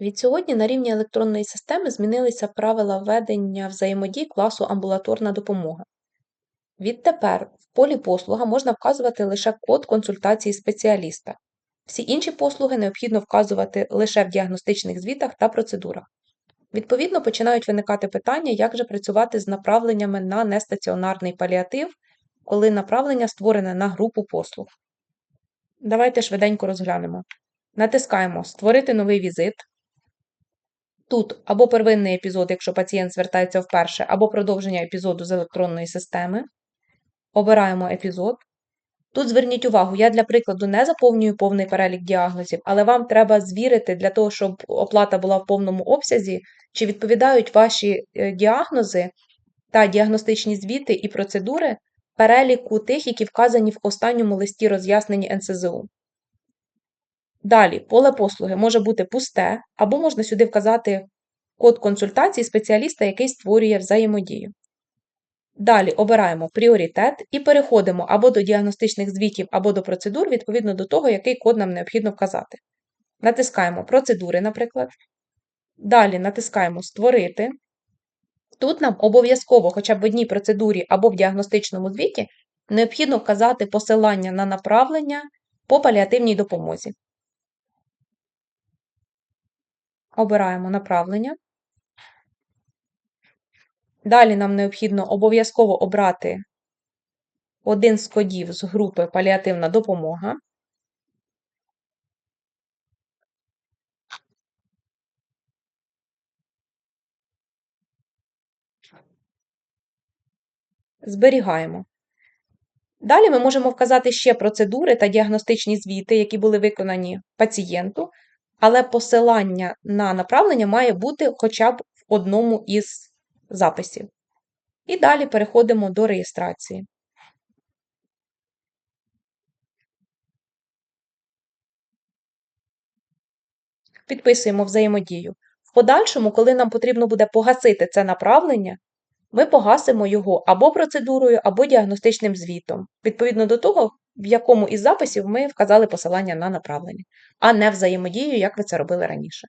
Відсьогодні на рівні електронної системи змінилися правила ведення взаємодій класу амбулаторна допомога. Відтепер в полі послуга можна вказувати лише код консультації спеціаліста. Всі інші послуги необхідно вказувати лише в діагностичних звітах та процедурах. Відповідно, починають виникати питання, як же працювати з направленнями на нестаціонарний паліатив, коли направлення створене на групу послуг. Давайте швиденько розглянемо. Натискаємо Створити новий візит. Тут або первинний епізод, якщо пацієнт звертається вперше, або продовження епізоду з електронної системи. Обираємо епізод. Тут зверніть увагу, я для прикладу не заповнюю повний перелік діагнозів, але вам треба звірити для того, щоб оплата була в повному обсязі, чи відповідають ваші е, діагнози та діагностичні звіти і процедури переліку тих, які вказані в останньому листі роз'ясненні НСЗУ. Далі, поле послуги може бути пусте, або можна сюди вказати код консультації спеціаліста, який створює взаємодію. Далі обираємо пріоритет і переходимо або до діагностичних звітів, або до процедур, відповідно до того, який код нам необхідно вказати. Натискаємо Процедури, наприклад. Далі натискаємо Створити. Тут нам обов'язково, хоча б в одній процедурі або в діагностичному звіті, необхідно вказати посилання на направлення по паліативній допомозі. Обираємо направлення. Далі нам необхідно обов'язково обрати один з кодів з групи паліативна допомога. Зберігаємо. Далі ми можемо вказати ще процедури та діагностичні звіти, які були виконані пацієнту, але посилання на направлення має бути хоча б в одному із записів. І далі переходимо до реєстрації. Підписуємо взаємодію. В подальшому, коли нам потрібно буде погасити це направлення, ми погасимо його або процедурою, або діагностичним звітом, відповідно до того, в якому із записів ми вказали посилання на направлення, а не взаємодію, як ви це робили раніше.